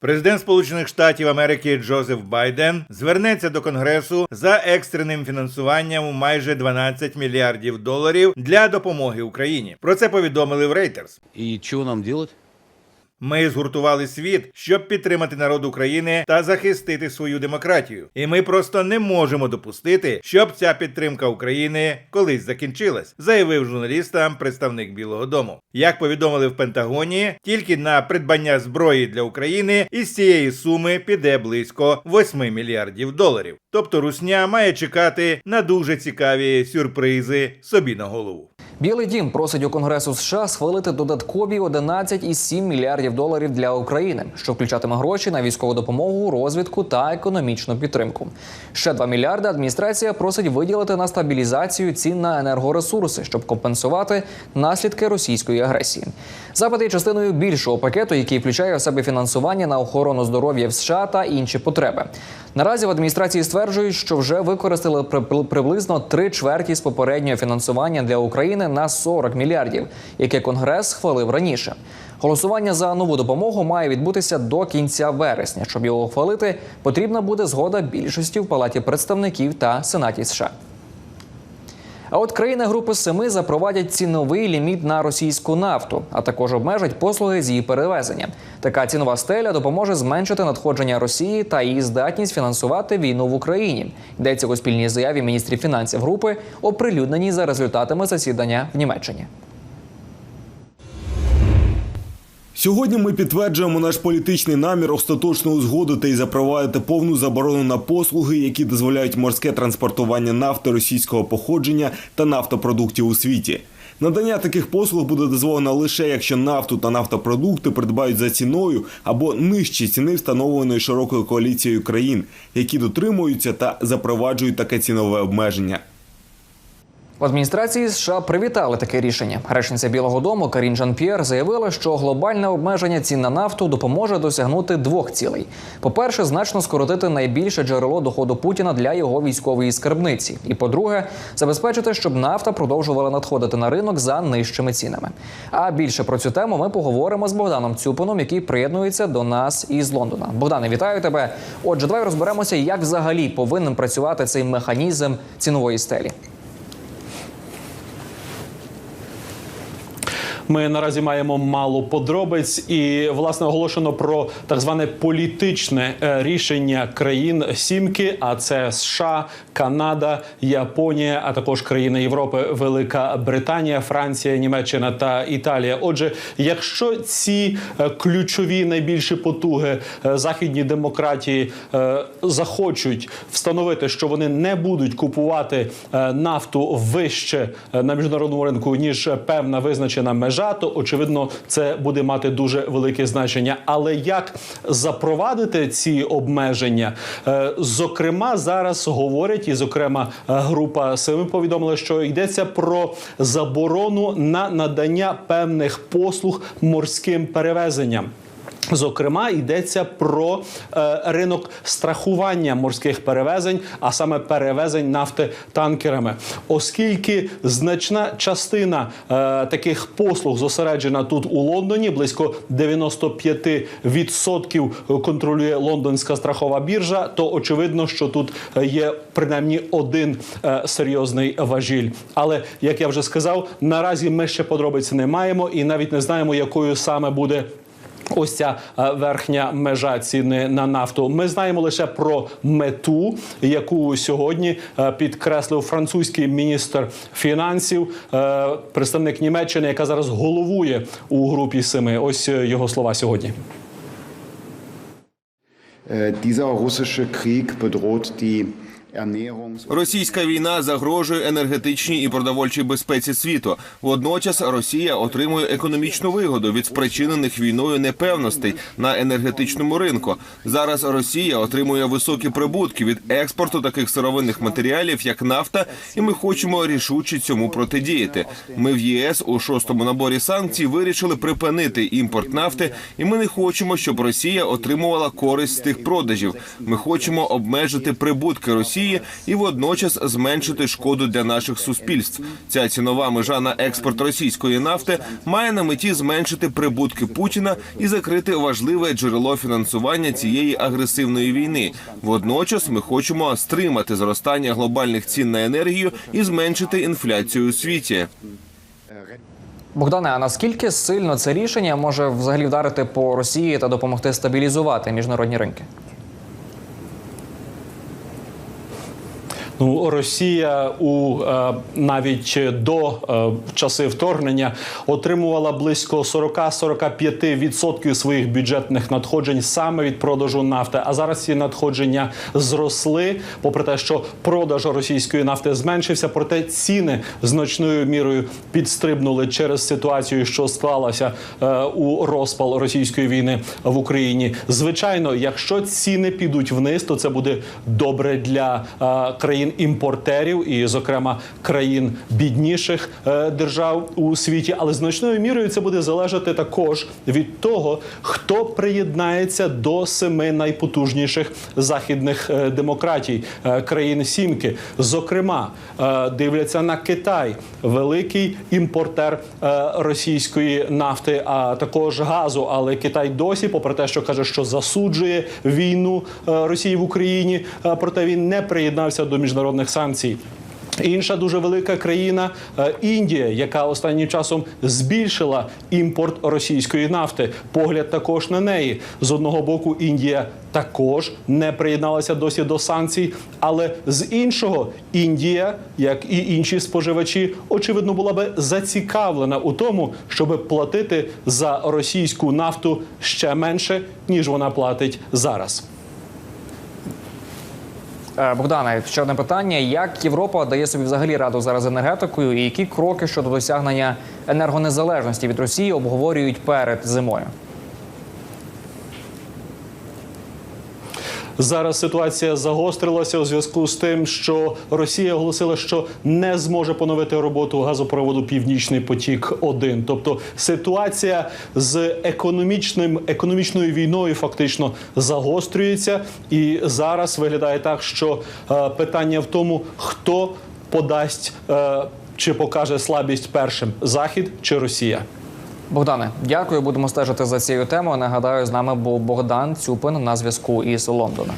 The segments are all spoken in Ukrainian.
Президент Сполучених Штатів Америки Джозеф Байден звернеться до Конгресу за екстреним фінансуванням у майже 12 мільярдів доларів для допомоги Україні. Про це повідомили в Reuters. І що нам делать? Ми згуртували світ, щоб підтримати народ України та захистити свою демократію. І ми просто не можемо допустити, щоб ця підтримка України колись закінчилась, заявив журналістам представник Білого Дому. Як повідомили в Пентагоні, тільки на придбання зброї для України із цієї суми піде близько 8 мільярдів доларів. Тобто Русня має чекати на дуже цікаві сюрпризи собі на голову. Білий дім просить у Конгресу США схвалити додаткові 11,7 мільярдів доларів для України, що включатиме гроші на військову допомогу, розвідку та економічну підтримку. Ще 2 мільярди адміністрація просить виділити на стабілізацію цін на енергоресурси, щоб компенсувати наслідки російської агресії. Запит є частиною більшого пакету, який включає в себе фінансування на охорону здоров'я в США та інші потреби. Наразі в адміністрації стверджують, що вже використали при- приблизно три чверті з попереднього фінансування для України на 40 мільярдів, яке Конгрес схвалив раніше. Голосування за нову допомогу має відбутися до кінця вересня. Щоб його ухвалити, потрібна буде згода більшості в палаті представників та сенаті США. А от країни Групи Семи запровадять ціновий ліміт на російську нафту, а також обмежать послуги з її перевезення. Така цінова стеля допоможе зменшити надходження Росії та її здатність фінансувати війну в Україні. Йдеться у спільній заяві міністрів фінансів групи, оприлюдненій за результатами засідання в Німеччині. Сьогодні ми підтверджуємо наш політичний намір остаточно узгодити і запровадити повну заборону на послуги, які дозволяють морське транспортування нафти російського походження та нафтопродуктів у світі. Надання таких послуг буде дозволено лише якщо нафту та нафтопродукти придбають за ціною або нижчі ціни, встановленої широкою коаліцією країн, які дотримуються та запроваджують таке цінове обмеження. В адміністрації США привітали таке рішення. Речниця Білого Дому Карін Жан-П'єр заявила, що глобальне обмеження цін на нафту допоможе досягнути двох цілей: по-перше, значно скоротити найбільше джерело доходу Путіна для його військової скарбниці. І по-друге, забезпечити, щоб нафта продовжувала надходити на ринок за нижчими цінами. А більше про цю тему ми поговоримо з Богданом Цюпином, який приєднується до нас із Лондона. Богдане, вітаю тебе. Отже, давай розберемося, як взагалі повинен працювати цей механізм цінової стелі. Ми наразі маємо мало подробиць, і власне оголошено про так зване політичне е, рішення країн сімки. А це США, Канада, Японія, а також країни Європи, Велика Британія, Франція, Німеччина та Італія. Отже, якщо ці е, ключові найбільші потуги е, західні демократії захочуть встановити, що вони не будуть купувати нафту вище на міжнародному ринку ніж певна визначена межа, то очевидно це буде мати дуже велике значення. Але як запровадити ці обмеження? Е, Зокрема, зараз говорять, і зокрема, група семи повідомила, що йдеться про заборону на надання певних послуг морським перевезенням. Зокрема, йдеться про е, ринок страхування морських перевезень, а саме перевезень нафти танкерами, оскільки значна частина е, таких послуг зосереджена тут у Лондоні, близько 95% контролює лондонська страхова біржа, то очевидно, що тут е, є принаймні один е, серйозний важіль. Але як я вже сказав, наразі ми ще подробиць не маємо і навіть не знаємо, якою саме буде. Ось ця е, верхня межа ціни на нафту. Ми знаємо лише про мету, яку сьогодні е, підкреслив французький міністр фінансів, е, представник Німеччини, яка зараз головує у групі семи. Ось його слова сьогодні. Dieser russische Krieg bedroht die Російська війна загрожує енергетичній і продовольчій безпеці світу. Водночас Росія отримує економічну вигоду від спричинених війною непевностей на енергетичному ринку. Зараз Росія отримує високі прибутки від експорту таких сировинних матеріалів, як нафта, і ми хочемо рішуче цьому протидіяти. Ми в ЄС у шостому наборі санкцій вирішили припинити імпорт нафти, і ми не хочемо, щоб Росія отримувала користь з тих продажів. Ми хочемо обмежити прибутки Росії Росії і водночас зменшити шкоду для наших суспільств. Ця цінова межа на експорт російської нафти має на меті зменшити прибутки Путіна і закрити важливе джерело фінансування цієї агресивної війни. Водночас ми хочемо стримати зростання глобальних цін на енергію і зменшити інфляцію у світі. Богдане, а наскільки сильно це рішення може взагалі вдарити по Росії та допомогти стабілізувати міжнародні ринки? Ну, Росія у е, навіть до е, часи вторгнення отримувала близько 40-45% своїх бюджетних надходжень саме від продажу нафти. А зараз ці надходження зросли, попри те, що продаж російської нафти зменшився, проте ціни значною мірою підстрибнули через ситуацію, що склалася е, у розпал російської війни в Україні. Звичайно, якщо ціни підуть вниз, то це буде добре для країн імпортерів і, зокрема, країн бідніших е, держав у світі. Але значною мірою це буде залежати також від того, хто приєднається до семи найпотужніших західних е, демократій е, країн Сімки. Зокрема, дивляться на Китай, великий імпортер російської нафти, а також газу. Але Китай досі, попри те, що каже, що засуджує війну Росії в Україні, проте він не приєднався до міжнародних санкцій. Інша дуже велика країна е, Індія, яка останнім часом збільшила імпорт російської нафти. Погляд також на неї. З одного боку, Індія також не приєдналася досі до санкцій, але з іншого, Індія, як і інші споживачі, очевидно була би зацікавлена у тому, щоб платити за російську нафту ще менше ніж вона платить зараз. Е, Богдане, ще одне питання: як Європа дає собі взагалі раду зараз енергетикою, і які кроки щодо досягнення енергонезалежності від Росії обговорюють перед зимою? Зараз ситуація загострилася у зв'язку з тим, що Росія оголосила, що не зможе поновити роботу газопроводу Північний потік 1 Тобто ситуація з економічним економічною війною фактично загострюється, і зараз виглядає так, що е, питання в тому, хто подасть е, чи покаже слабість першим захід чи Росія. Богдане, дякую. Будемо стежити за цією темою. Нагадаю, з нами був Богдан Цюпин на зв'язку із Лондона.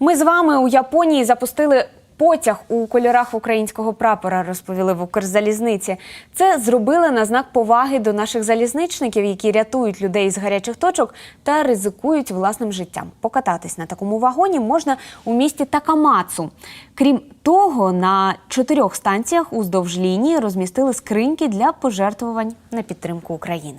Ми з вами у Японії запустили потяг у кольорах українського прапора, розповіли в Укрзалізниці. Це зробили на знак поваги до наших залізничників, які рятують людей з гарячих точок та ризикують власним життям. Покататись на такому вагоні можна у місті Такамацу. Крім того, на чотирьох станціях уздовж лінії розмістили скриньки для пожертвувань на підтримку України.